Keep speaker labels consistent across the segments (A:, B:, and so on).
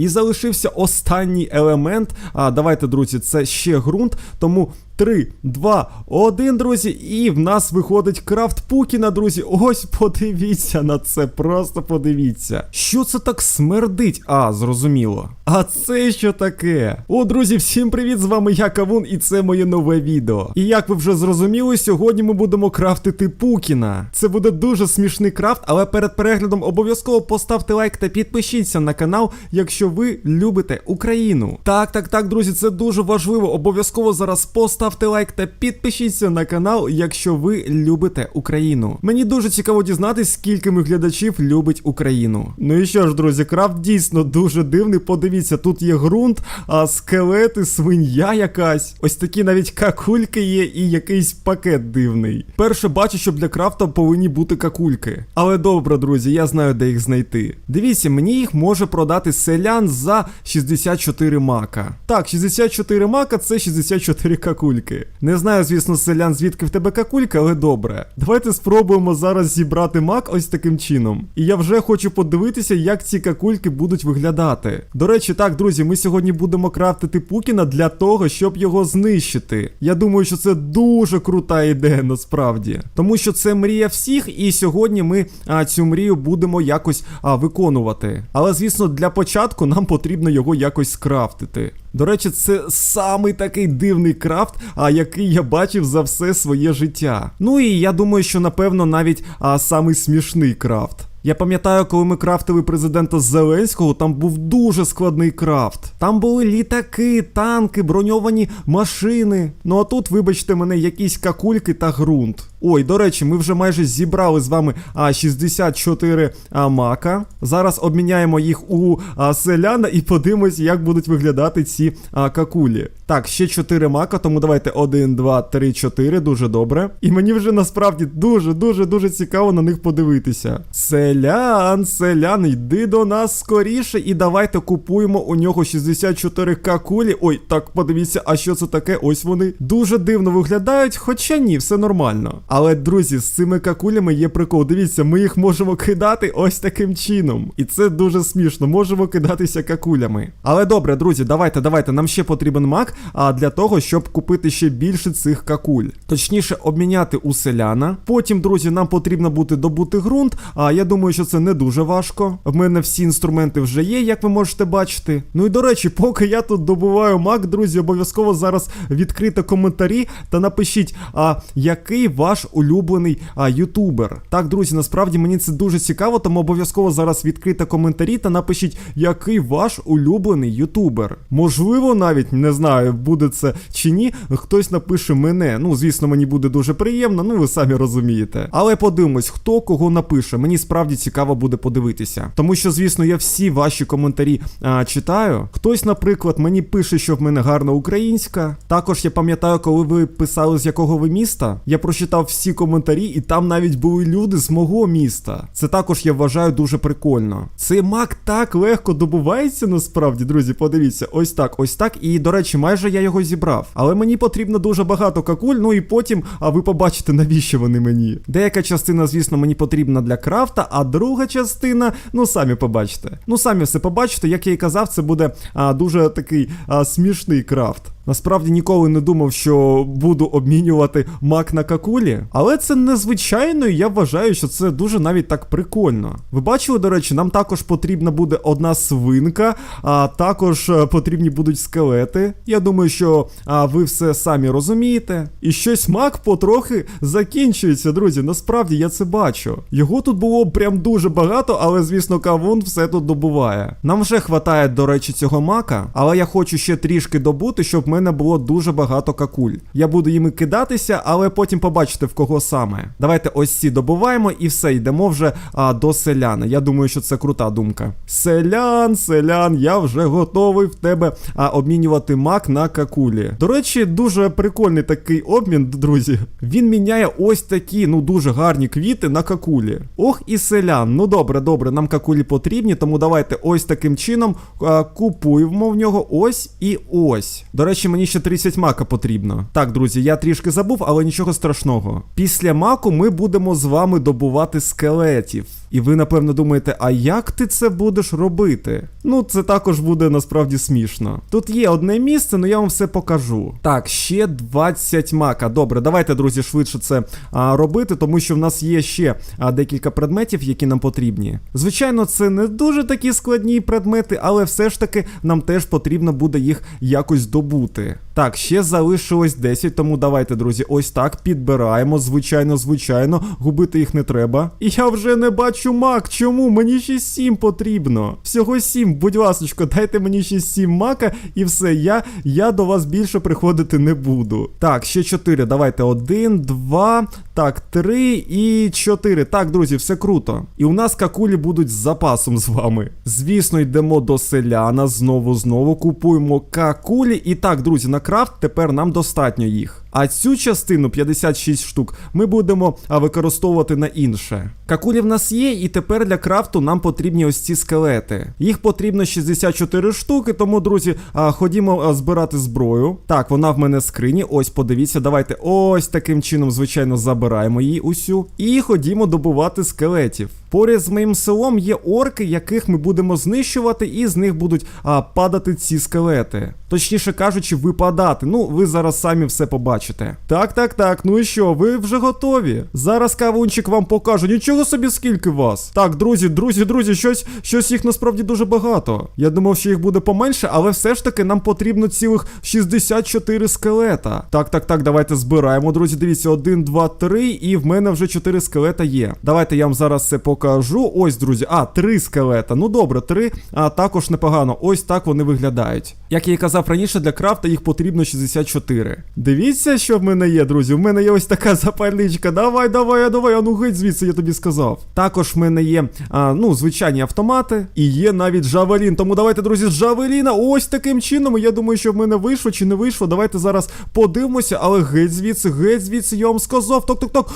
A: І залишився останній елемент. А давайте, друзі, це ще ґрунт. Тому 3, 2, 1, друзі, і в нас виходить крафт Пукіна, друзі. Ось подивіться на це, просто подивіться. Що це так смердить? А, зрозуміло. А це що таке? О, друзі, всім привіт! З вами я Кавун, і це моє нове відео. І як ви вже зрозуміли, сьогодні ми будемо крафтити Пукіна. Це буде дуже смішний крафт, але перед переглядом обов'язково поставте лайк та підпишіться на канал, якщо ви любите Україну. Так, так, так, друзі, це дуже важливо. Обов'язково зараз поставте лайк та підпишіться на канал, якщо ви любите Україну. Мені дуже цікаво дізнатись, скільки моїх глядачів любить Україну. Ну і що ж, друзі, крафт дійсно дуже дивний. Подивіться, тут є ґрунт, а скелети, свиня якась. Ось такі навіть какульки є і якийсь пакет дивний. Перше бачу, що для крафта повинні бути какульки. Але добре, друзі, я знаю, де їх знайти. Дивіться, мені їх може продати селян за 64 мака. Так, 64 мака це 64 какульки. Не знаю, звісно, селян, звідки в тебе какулька, але добре. Давайте спробуємо зараз зібрати мак ось таким чином. І я вже хочу подивитися, як ці какульки будуть виглядати. До речі, так, друзі, ми сьогодні будемо крафтити Пукіна для того, щоб його знищити. Я думаю, що це дуже крута ідея насправді. Тому що це мрія всіх, і сьогодні ми а, цю мрію будемо якось а, виконувати. Але, звісно, для початку нам потрібно його якось скрафтити. До речі, це самий такий дивний крафт, а який я бачив за все своє життя. Ну і я думаю, що напевно навіть а, самий смішний крафт. Я пам'ятаю, коли ми крафтили президента Зеленського, там був дуже складний крафт. Там були літаки, танки, броньовані машини. Ну а тут, вибачте мене, якісь какульки та ґрунт. Ой, до речі, ми вже майже зібрали з вами а, 64 а, мака. Зараз обміняємо їх у а, селяна і подивимось, як будуть виглядати ці а, какулі. Так, ще 4 мака, тому давайте 1, 2, 3, 4, дуже добре. І мені вже насправді дуже, дуже, дуже цікаво на них подивитися. Селян, селян, йди до нас скоріше і давайте купуємо у нього 64 какулі. Ой, так, подивіться, а що це таке? Ось вони. Дуже дивно виглядають, хоча ні, все нормально. Але, друзі, з цими какулями є прикол. Дивіться, ми їх можемо кидати ось таким чином. І це дуже смішно, можемо кидатися какулями. Але добре, друзі, давайте, давайте. Нам ще потрібен мак а, для того, щоб купити ще більше цих какуль. Точніше, обміняти у селяна. Потім, друзі, нам потрібно буде добути ґрунт. А я думаю, що це не дуже важко. В мене всі інструменти вже є, як ви можете бачити. Ну і до речі, поки я тут добуваю мак, друзі, обов'язково зараз відкрите коментарі та напишіть, а який ваш улюблений а, ютубер. Так, друзі, насправді мені це дуже цікаво, тому обов'язково зараз відкрите коментарі та напишіть, який ваш улюблений ютубер. Можливо, навіть не знаю, буде це чи ні. Хтось напише мене. Ну, звісно, мені буде дуже приємно, ну ви самі розумієте. Але подивимось, хто кого напише. Мені справді цікаво буде подивитися. Тому що, звісно, я всі ваші коментарі а, читаю. Хтось, наприклад, мені пише, що в мене гарна українська. Також я пам'ятаю, коли ви писали з якого ви міста. Я прочитав всі коментарі, і там навіть були люди з мого міста. Це також я вважаю дуже прикольно. Цей мак так легко добувається, насправді, друзі. Подивіться, ось так, ось так. І, до речі, майже я його зібрав. Але мені потрібно дуже багато какуль, ну і потім, а ви побачите, навіщо вони мені. Деяка частина, звісно, мені потрібна для крафта, а друга частина, ну самі побачите. Ну самі все побачите, як я і казав, це буде а, дуже такий а, смішний крафт. Насправді ніколи не думав, що буду обмінювати мак на какулі, але це незвичайно, і я вважаю, що це дуже навіть так прикольно. Ви бачили, до речі, нам також потрібна буде одна свинка, а також е, потрібні будуть скелети. Я думаю, що а, ви все самі розумієте. І щось мак потрохи закінчується, друзі. Насправді я це бачу. Його тут було прям дуже багато, але звісно, кавун все тут добуває. Нам вже хватає, до речі, цього мака, але я хочу ще трішки добути, щоб в мене було дуже багато какуль. Я буду їми кидатися, але потім побачите в кого саме. Давайте ось ці добуваємо і все, йдемо вже а, до селяна. Я думаю, що це крута думка. Селян, селян, я вже готовий в тебе а, обмінювати мак на какулі. До речі, дуже прикольний такий обмін, друзі. Він міняє ось такі, ну дуже гарні квіти на какулі. Ох, і селян. Ну добре, добре, нам какулі потрібні, тому давайте ось таким чином а, купуємо в нього ось і ось. До речі, мені ще 30 мака потрібно. Так, друзі, я трішки забув, але нічого страшного. Після маку ми будемо з вами добувати скелетів. І ви, напевно, думаєте, а як ти це будеш робити? Ну, це також буде насправді смішно. Тут є одне місце, але я вам все покажу. Так, ще 20 мака. Добре, давайте, друзі, швидше це а, робити, тому що в нас є ще а, декілька предметів, які нам потрібні. Звичайно, це не дуже такі складні предмети, але все ж таки нам теж потрібно буде їх якось добути. Так, ще залишилось 10, тому давайте, друзі, ось так підбираємо. Звичайно, звичайно, губити їх не треба. І я вже не бачу мак. Чому? Мені ще 7 потрібно. Всього 7, будь ласочка, дайте мені ще 7 мака, і все, я, я до вас більше приходити не буду. Так, ще 4. Давайте. 1, 2, так, 3 і 4. Так, друзі, все круто. І у нас какулі будуть з запасом з вами. Звісно, йдемо до селяна. Знову знову купуємо какулі. І так, друзі, на крафт тепер нам достатньо їх. А цю частину 56 штук ми будемо використовувати на інше. Какулі в нас є, і тепер для крафту нам потрібні ось ці скелети. Їх потрібно 64 штуки, тому, друзі, ходімо збирати зброю. Так, вона в мене скрині. Ось, подивіться, давайте ось таким чином, звичайно, забираємо її усю. І ходімо добувати скелетів. Поряд з моїм селом є орки, яких ми будемо знищувати, і з них будуть а, падати ці скелети. Точніше кажучи, випадати. Ну, ви зараз самі все побачите. Так, так, так. Ну і що, ви вже готові? Зараз кавунчик вам покаже. Нічого собі, скільки вас. Так, друзі, друзі, друзі, щось, щось їх насправді дуже багато. Я думав, що їх буде поменше, але все ж таки нам потрібно цілих 64 скелета. Так, так, так, давайте збираємо, друзі. Дивіться, 1, 2, 3, і в мене вже 4 скелета є. Давайте я вам зараз це покажу. Ось, друзі. А, 3 скелета. Ну добре, 3, а також непогано. Ось так вони виглядають. Як я і казав раніше, для крафта їх потрібно 64. Дивіться, що в мене є, друзі. В мене є ось така запальничка. Давай, давай, давай, а ну геть звідси, я тобі сказав. Також в мене є, а, ну, звичайні автомати, і є навіть Джавелін. Тому давайте, друзі, з Джавеліна ось таким чином. Я думаю, що в мене вийшло чи не вийшло. Давайте зараз подивимося, але геть звідси, геть звідси, я вам сказав. Так.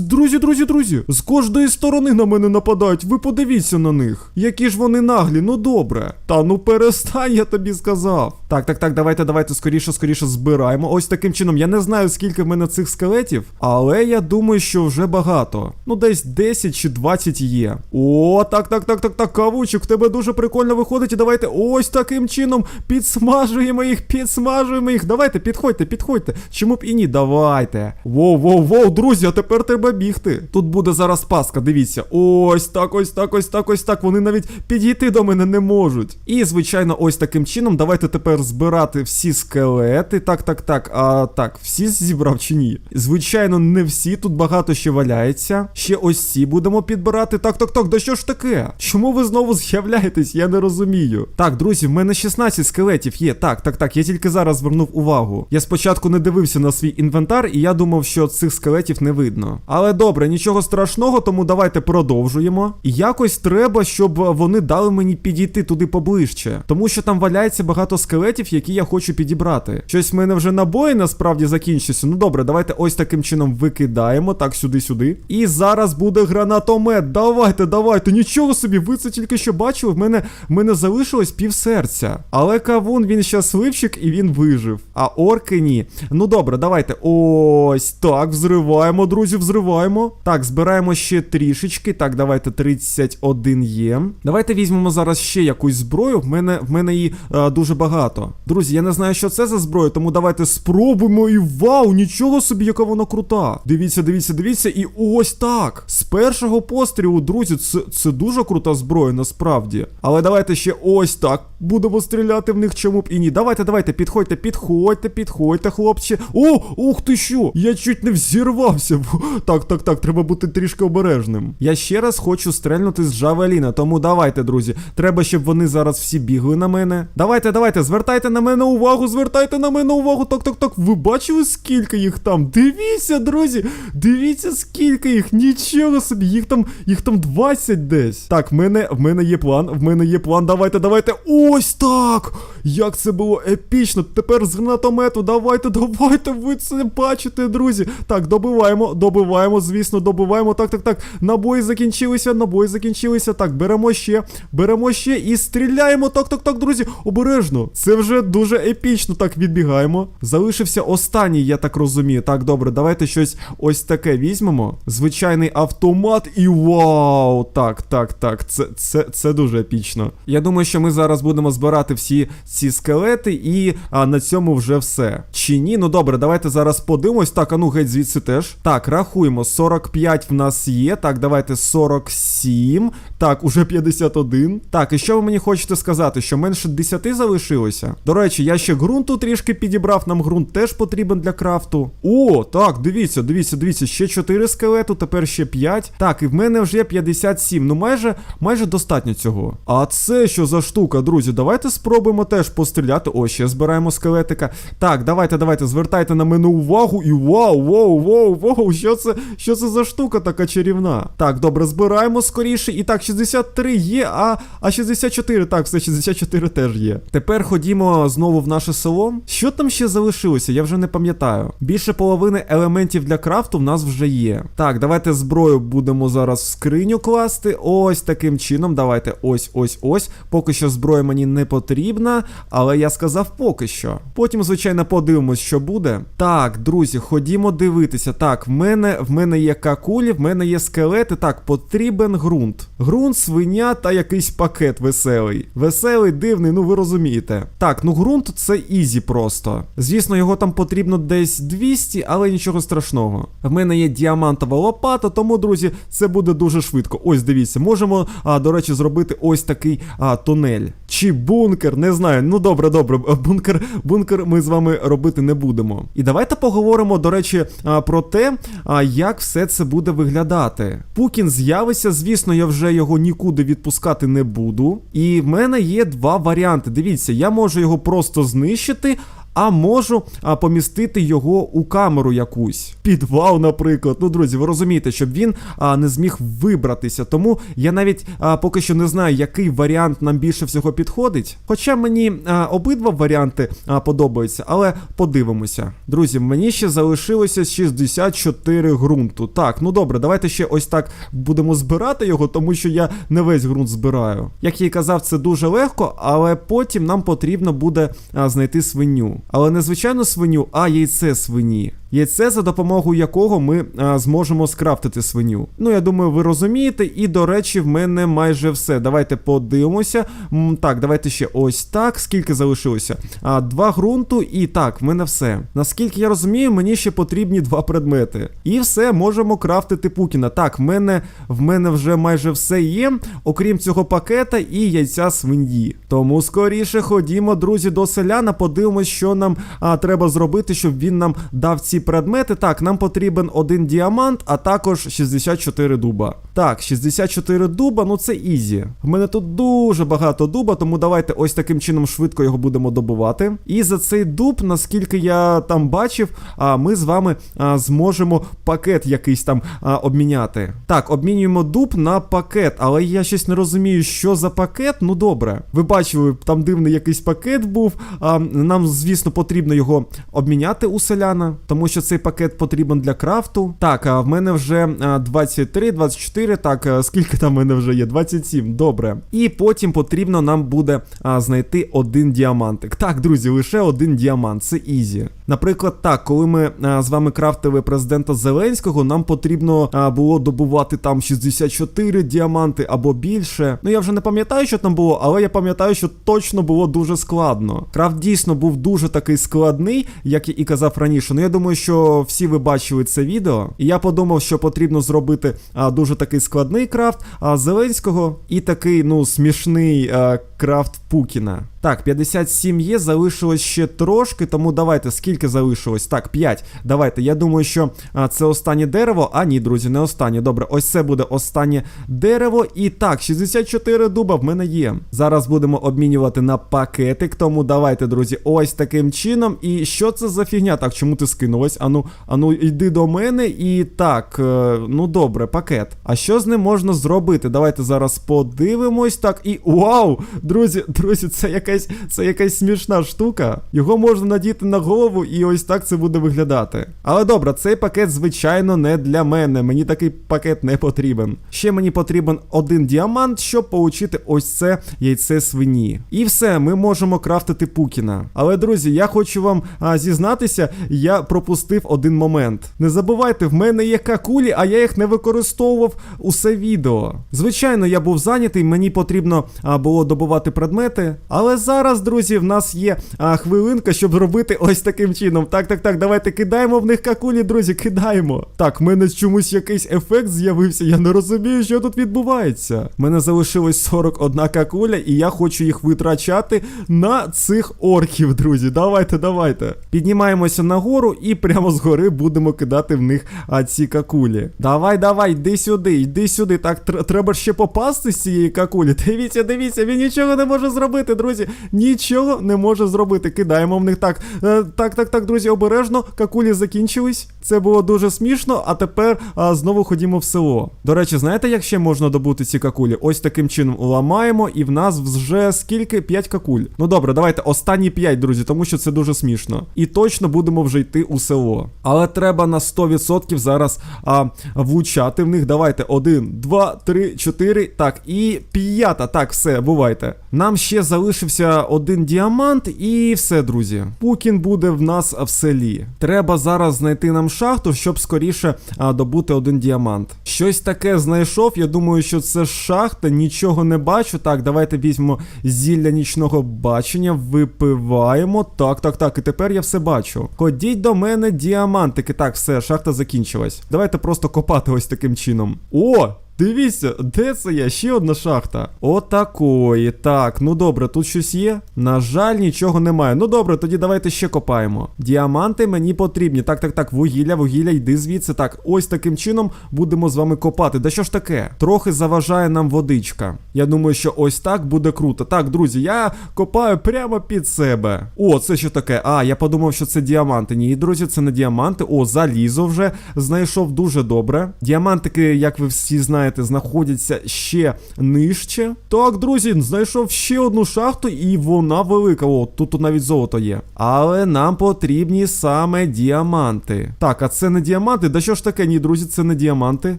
A: Друзі, друзі, друзі. З кожної сторони на мене нападають. Ви подивіться на них. Які ж вони наглі, ну добре. Та ну перестань, я тобі сказав. Так, так, так, давайте, давайте скоріше, скоріше збираємо. Ось таким чином. Я не знаю, скільки в мене цих скелетів, але я думаю, що вже багато. Ну, десь 10 чи 20 є. О, так, так, так, так, так, кавучик, в тебе дуже прикольно виходить. І давайте ось таким чином підсмажуємо їх, підсмажуємо їх. Давайте, підходьте, підходьте. Чому б і ні? Давайте. Воу, воу, воу, друзі, а тепер треба бігти. Тут буде зараз паска, дивіться. Ось так, ось так, ось так, ось так. Вони навіть підійти до мене не можуть. І, звичайно, ось таким чином. Давайте тепер збирати всі скелети. Так, так, так. А так, всі зібрав чи ні? Звичайно, не всі. Тут багато ще валяється. Ще ось ці будемо підбирати. Так, так, так, да що ж таке? Чому ви знову з'являєтесь? Я не розумію. Так, друзі, в мене 16 скелетів є. Так, так, так. Я тільки зараз звернув увагу. Я спочатку не дивився на свій інвентар, і я думав, що цих скелетів не видно. Але добре, нічого страшного, тому давайте продовжуємо. І якось треба, щоб вони дали мені підійти туди поближче. Тому що там валяється багато скелетів, які я хочу підібрати. Щось в мене вже набої насправді закінчиться. Ну добре, давайте ось таким чином викидаємо. Так, сюди-сюди. І зараз буде гранатомет. Давайте, давайте. Нічого собі, ви це тільки що бачили. В мене, в мене залишилось пів серця. Але кавун він щасливчик і він вижив. А орки ні. Ну добре, давайте. Ось так, взриваємо, друзі, взриваємо. Так, збираємо ще трішечки. Так, давайте 31 є. Давайте візьмемо зараз ще якусь зброю. В мене в мене її е, дуже багато. Друзі, я не знаю, що це за зброя, тому давайте спробуємо. І вау, нічого собі, яка вона крута. Дивіться, дивіться, дивіться. І ось так. З першого пострілу, друзі, це, це дуже крута зброя, насправді. Але давайте ще ось так. Будемо стріляти в них чому б і ні. Давайте, давайте, підходьте, підходьте, підходьте, хлопче. О, ух ти що! Я чуть не взірвався. Так, так, так, треба бути трішки обережним. Я ще раз хочу стрельнути з Джавеліна, тому давайте, друзі. Треба, щоб вони зараз всі бігли на мене. Давайте, давайте, звертайте на мене увагу, звертайте на мене увагу. Так, так, так. Ви бачили, скільки їх там? Дивіться, друзі, дивіться, скільки їх. Нічого собі, їх там, їх там 20 десь. Так, в мене, в мене є план, в мене є план. Давайте, давайте. Ось так! як це було епічно. Тепер з гранатомету. Давайте, давайте, ви це бачите, друзі. Так, добиваємо, добиваємо, звісно, добиваємо. Так, так, так. Набої закінчилися, набої закінчилися. Так, беремо ще, беремо ще і стріляємо. Так, так, так, друзі. Обережно. Це вже дуже епічно. Так, відбігаємо. Залишився останній, я так розумію. Так, добре, давайте щось ось таке візьмемо. Звичайний автомат і вау! Так, так, так. Це, це, це дуже епічно. Я думаю, що ми зараз будемо збирати всі ці скелети, і а, на цьому вже все. Чи ні? Ну добре, давайте зараз подивимось. Так, а ну геть звідси теж. Так, рахуємо. 45 в нас є. Так, давайте 47. Так, уже 51. Так, і що ви мені хочете сказати? Що менше 10 залишилося? До речі, я ще ґрунту трішки підібрав. Нам ґрунт теж потрібен для крафту. О, так, дивіться, дивіться, дивіться. Ще 4 скелету, тепер ще 5. Так, і в мене вже 57. Ну майже майже достатньо цього. А це що за штука, друзі? Давайте спробуємо теж постріляти. О, ще збираємо скелетика. Так, давайте, давайте, звертайте на мене увагу. І вау, вау, вау, вау, що це, що це за штука така чарівна? Так, добре, збираємо скоріше. І так, 63 є, а, а 64, так, все, 64 теж є. Тепер ходімо знову в наше село. Що там ще залишилося? Я вже не пам'ятаю. Більше половини елементів для крафту в нас вже є. Так, давайте зброю будемо зараз в скриню класти. Ось таким чином. Давайте ось ось ось. Поки що зброя мені не потрібна, але я сказав поки що. Потім, звичайно, подивимось, що буде. Так, друзі, ходімо дивитися. Так, в мене в мене є какулі, в мене є скелети. Так, потрібен ґрунт. Ґрунт, свиня та якийсь пакет веселий. Веселий, дивний, ну ви розумієте. Так, ну ґрунт це ізі просто. Звісно, його там потрібно десь 200, але нічого страшного. В мене є діамантова лопата, тому, друзі, це буде дуже швидко. Ось дивіться, можемо, а, до речі, зробити ось такий а, тунель. Чи бункер, не знаю. Ну добре, добре. Бункер, бункер ми з вами робити не будемо. І давайте поговоримо, до речі, про те, як все це буде виглядати. Пукін з'явиться, звісно, я вже його нікуди відпускати не буду. І в мене є два варіанти. Дивіться, я можу його просто знищити. А можу помістити його у камеру якусь. Підвал, наприклад. Ну, друзі, ви розумієте, щоб він не зміг вибратися. Тому я навіть поки що не знаю, який варіант нам більше всього підходить. Хоча мені обидва варіанти а, подобаються, але подивимося. Друзі, мені ще залишилося 64 ґрунту. Так, ну добре, давайте ще ось так будемо збирати його, тому що я не весь ґрунт збираю. Як я і казав, це дуже легко, але потім нам потрібно буде знайти свиню. Але не звичайну свиню, а яйце свині. Яйце, за допомогою якого ми а, зможемо скрафтити свиню. Ну, я думаю, ви розумієте. І, до речі, в мене майже все. Давайте подивимося. М, так, давайте ще ось так. Скільки залишилося? А, два ґрунту, і так, в мене все. Наскільки я розумію, мені ще потрібні два предмети. І все, можемо крафтити Пукіна. Так, в мене, в мене вже майже все є, окрім цього пакета і яйця свиньї. Тому скоріше ходімо, друзі, до селяна, подивимось, що нам а, треба зробити, щоб він нам дав ці предмети. Так, нам потрібен один діамант, а також 64 дуба. Так, 64 дуба, ну це ізі. В мене тут дуже багато дуба, тому давайте ось таким чином швидко його будемо добувати. І за цей дуб, наскільки я там бачив, а, ми з вами а, зможемо пакет якийсь там а, обміняти. Так, обмінюємо дуб на пакет, але я щось не розумію, що за пакет. Ну добре. Ви бачили, там дивний якийсь пакет був. А, нам, звісно, потрібно його обміняти у селяна, тому що цей пакет потрібен для крафту. Так, а в мене вже 23, 24, так, скільки там в мене вже є? 27, добре. І потім потрібно нам буде а, знайти один діамантик. Так, друзі, лише один діамант, це ізі. Наприклад, так, коли ми а, з вами крафтили президента Зеленського, нам потрібно а, було добувати там 64 діаманти або більше. Ну я вже не пам'ятаю, що там було, але я пам'ятаю, що точно було дуже складно. Крафт дійсно був дуже такий складний, як і казав раніше. Ну я думаю, що всі ви бачили це відео. І я подумав, що потрібно зробити а, дуже такий складний крафт а, Зеленського і такий, ну, смішний а, крафт Пукіна. Так, 57 є, залишилось ще трошки, тому давайте, скільки залишилось? Так, 5. Давайте. Я думаю, що а, це останнє дерево. А ні, друзі, не останнє. Добре, ось це буде останнє дерево. І так, 64 дуба в мене є. Зараз будемо обмінювати на пакетик. Тому давайте, друзі, ось таким чином. І що це за фігня? Так, чому ти скинулась? Ану, ану, йди до мене. І так, е, ну добре, пакет. А що з ним можна зробити? Давайте зараз подивимось. Так, і вау! Друзі, друзі, це якась якась, це якась смішна штука. Його можна надіти на голову, і ось так це буде виглядати. Але добре, цей пакет, звичайно, не для мене. Мені такий пакет не потрібен. Ще мені потрібен один діамант, щоб получити ось це яйце свині. І все, ми можемо крафтити Пукіна. Але, друзі, я хочу вам а, зізнатися, я пропустив один момент. Не забувайте, в мене є какулі, а я їх не використовував усе відео. Звичайно, я був зайнятий, мені потрібно а, було добувати предмети. Але зараз, друзі, в нас є а, хвилинка, щоб зробити ось таким чином. Так, так, так, давайте кидаємо в них какулі, друзі, кидаємо. Так, в мене чомусь якийсь ефект з'явився. Я не розумію, що тут відбувається. В мене залишилось 41 какуля, і я хочу їх витрачати на цих орків, друзі. Давайте, давайте. Піднімаємося нагору і прямо згори будемо кидати в них а, ці какулі. Давай, давай, йди сюди, йди сюди. Так, тр- треба ще попасти з цієї какулі. Дивіться, дивіться, він нічого не може зробити, друзі. Нічого не може зробити. Кидаємо в них так. Е, так, так, так, друзі, обережно. Какулі закінчились. Це було дуже смішно, а тепер а, знову ходімо в село. До речі, знаєте, як ще можна добути ці какулі? Ось таким чином ламаємо, і в нас вже скільки? 5 какуль. Ну добре, давайте останні 5, друзі, тому що це дуже смішно. І точно будемо вже йти у село. Але треба на 100% зараз а, влучати в них. Давайте. Один, два, три, чотири. Так, і п'ята. Так, все, бувайте. Нам ще залишився один діамант, і все, друзі. Пукін буде в нас в селі. Треба зараз знайти нам шахту, щоб скоріше а, добути один діамант. Щось таке знайшов. Я думаю, що це шахта, нічого не бачу. Так, давайте візьмемо зілля нічного бачення, випиваємо. Так, так, так. І тепер я все бачу. Ходіть до мене, діамантики. Так, все, шахта закінчилась. Давайте просто копати ось таким чином. О! Дивіться, де це я? Ще одна шахта. Отакої. Так, ну добре, тут щось є. На жаль, нічого немає. Ну добре, тоді давайте ще копаємо. Діаманти мені потрібні. Так, так, так, вугілля, вугілля, йди звідси. Так, ось таким чином будемо з вами копати. Да що ж таке? Трохи заважає нам водичка. Я думаю, що ось так буде круто. Так, друзі, я копаю прямо під себе. О, це що таке? А, я подумав, що це діаманти. Ні, друзі, це не діаманти. О, залізо вже знайшов дуже добре. Діамантики, як ви всі знаєте, знаходяться ще нижче. Так, друзі, знайшов ще одну шахту, і вона велика. О, тут, тут навіть золото є. Але нам потрібні саме діаманти. Так, а це не діаманти? Да що ж таке? Ні, друзі, це не діаманти.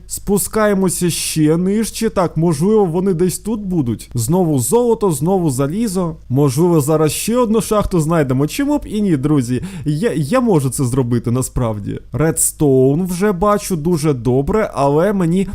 A: Спускаємося ще нижче. Так, можливо, вони десь тут будуть. Знову золото, знову залізо. Можливо, зараз ще одну шахту знайдемо. Чому б і ні, друзі? Я, я можу це зробити насправді. Редстоун вже бачу дуже добре, але мені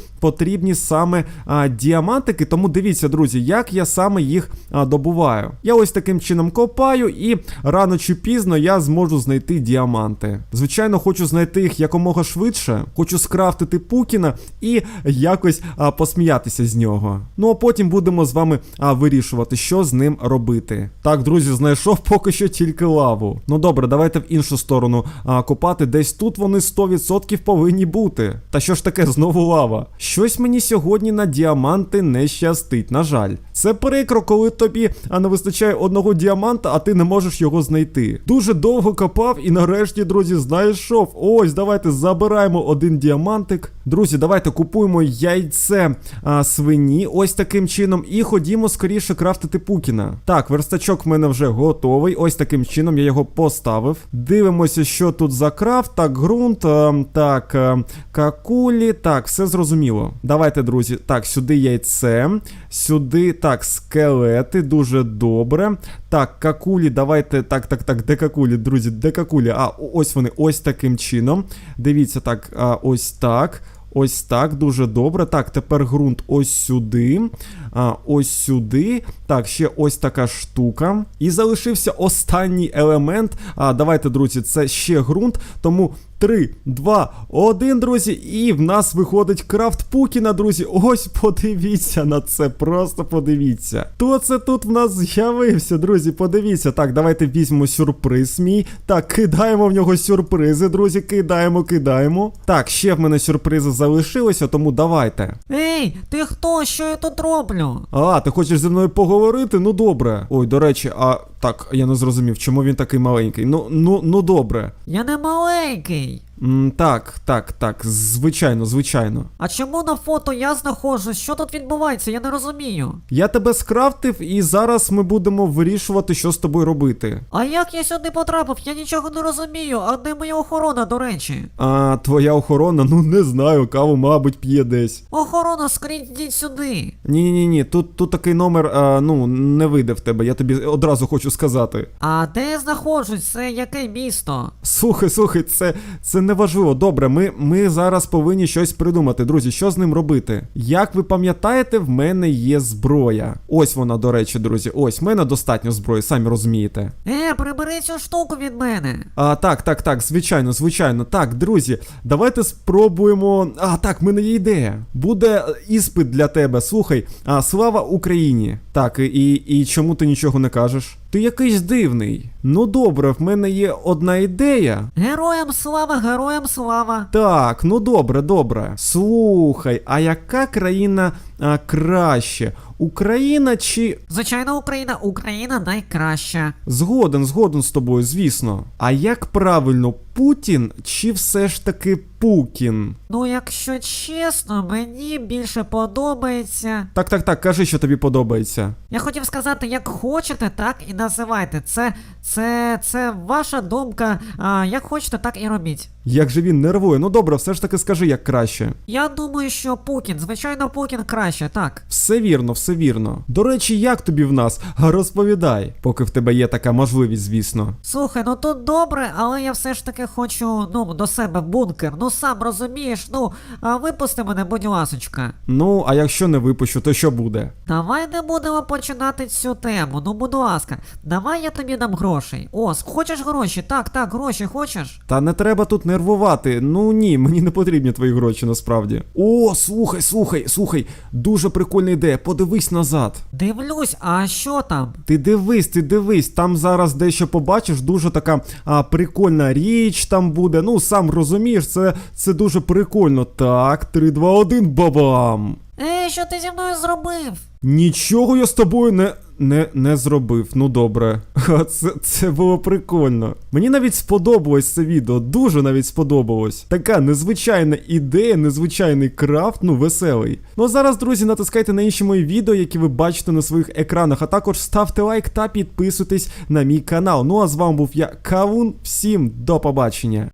A: потрібні саме а, діамантики. Тому дивіться, друзі, як я саме їх а, добуваю. Я ось таким чином копаю, і рано чи пізно я зможу знайти діаманти. Звичайно, хочу знайти їх якомога швидше. Хочу скрафтити Пукіна і якось а, посміятися з нього. Ну а потім будемо з вами а, вирішувати, що з ним робити. Так, друзі, знайшов поки що тільки лаву. Ну добре, давайте в іншу сторону а, копати. Десь тут вони 100% повинні бути. Та що ж таке, знову лава? Щось мені сьогодні на діаманти не щастить, на жаль. Це прикро, коли тобі а не вистачає одного діаманта, а ти не можеш його знайти. Дуже довго копав і нарешті, друзі, знайшов. Ось, давайте забираємо один діамантик. Друзі, давайте купуємо яйце а, свині, ось таким чином, і ходімо скоріше крафтити Пукіна. Так, верстачок в мене вже готовий. Ось таким чином я його поставив. Дивимося, що тут за крафт. Так, ґрунт, а, так, а, какулі. Так, все зрозуміло. Давайте, друзі. Так, сюди яйце, сюди, так, скелети, дуже добре. Так, какулі, давайте. Так, так, так, де какулі, друзі, де какулі? А, ось вони, ось таким чином. Дивіться, так, а, ось так. Ось так, дуже добре. Так, тепер ґрунт ось сюди. А, ось сюди. Так, ще ось така штука. І залишився останній елемент. А, давайте, друзі, це ще ґрунт. Тому 3, 2, 1, друзі. І в нас виходить крафт Пукіна, друзі. Ось подивіться на це. Просто подивіться. Хто це тут в нас з'явився, друзі? Подивіться. Так, давайте візьмемо сюрприз мій. Так, кидаємо в нього сюрпризи, друзі. Кидаємо, кидаємо. Так, ще в мене сюрпризи залишилися, тому давайте.
B: Ей, ти хто? Що я тут роблю?
A: А, ти хочеш зі мною поговорити? Ну добре. Ой, до речі, а так, я не зрозумів, чому він такий маленький. Ну, ну, ну добре.
B: Я не маленький.
A: М, так, так, так, звичайно, звичайно.
B: А чому на фото я знаходжусь? Що тут відбувається? Я не розумію.
A: Я тебе скрафтив, і зараз ми будемо вирішувати, що з тобою робити.
B: А як я сюди потрапив? Я нічого не розумію. А де моя охорона, до речі?
A: А твоя охорона, ну не знаю, каву, мабуть, п'є десь.
B: Охорона, скрізь йдіть сюди.
A: Ні, ні, ні, тут, тут такий номер, а, ну, не вийде в тебе, я тобі одразу хочу сказати.
B: А де я знаходжусь? Це яке місто?
A: Слухай, слухай, це, це не важливо. Добре, ми, ми зараз повинні щось придумати. Друзі, що з ним робити? Як ви пам'ятаєте, в мене є зброя. Ось вона, до речі, друзі. Ось, в мене достатньо зброї, самі розумієте.
B: Е, прибери цю штуку від мене.
A: А, так, так, так, звичайно, звичайно. Так, друзі, давайте спробуємо. А, так, в мене є ідея. Буде е, іспит для тебе. Слухай, а слава Україні. Так, і, і чому ти нічого не кажеш? Ти якийсь дивний. Ну добре, в мене є одна ідея.
B: Героям слава, героям слава.
A: Так, ну добре, добре. Слухай, а яка країна а, краще? Україна чи.
B: Звичайно, Україна, Україна найкраща.
A: Згоден, згоден з тобою, звісно. А як правильно, Путін чи все ж таки Пукін?
B: Ну, якщо чесно, мені більше подобається.
A: Так, так, так, кажи, що тобі подобається.
B: Я хотів сказати, як хочете, так і називайте. Це, це, це ваша думка. А, як хочете, так і робіть.
A: Як же він нервує? Ну добре, все ж таки скажи, як краще.
B: Я думаю, що Путін, звичайно, Путін краще, так.
A: Все вірно, все вірно. До речі, як тобі в нас? Розповідай, поки в тебе є така можливість, звісно.
B: Слухай, ну тут добре, але я все ж таки хочу, ну, до себе бункер. Ну сам розумієш, ну, а випусти мене, будь ласочка.
A: Ну, а якщо не випущу, то що буде?
B: Давай не будемо починати цю тему. Ну, будь ласка, давай я тобі дам грошей. О, хочеш гроші? Так, так, гроші хочеш?
A: Та не треба тут нервувати. Ну ні, мені не потрібні твої гроші насправді. О, слухай, слухай, слухай, дуже прикольна ідея. Подивись назад.
B: Дивлюсь, а що там?
A: Ти дивись, ти дивись, там зараз дещо побачиш, дуже така а, прикольна річ там буде. Ну, сам розумієш, це, це дуже прикольно. Так, 3, 2, 1, бабам!
B: Ей, що ти зі мною зробив?
A: Нічого я з тобою не. Не, не зробив, ну добре. Це, це було прикольно. Мені навіть сподобалось це відео, дуже навіть сподобалось. Така незвичайна ідея, незвичайний крафт, ну веселий. Ну а зараз, друзі, натискайте на інші мої відео, які ви бачите на своїх екранах, а також ставте лайк та підписуйтесь на мій канал. Ну а з вами був я, Кавун. Всім до побачення.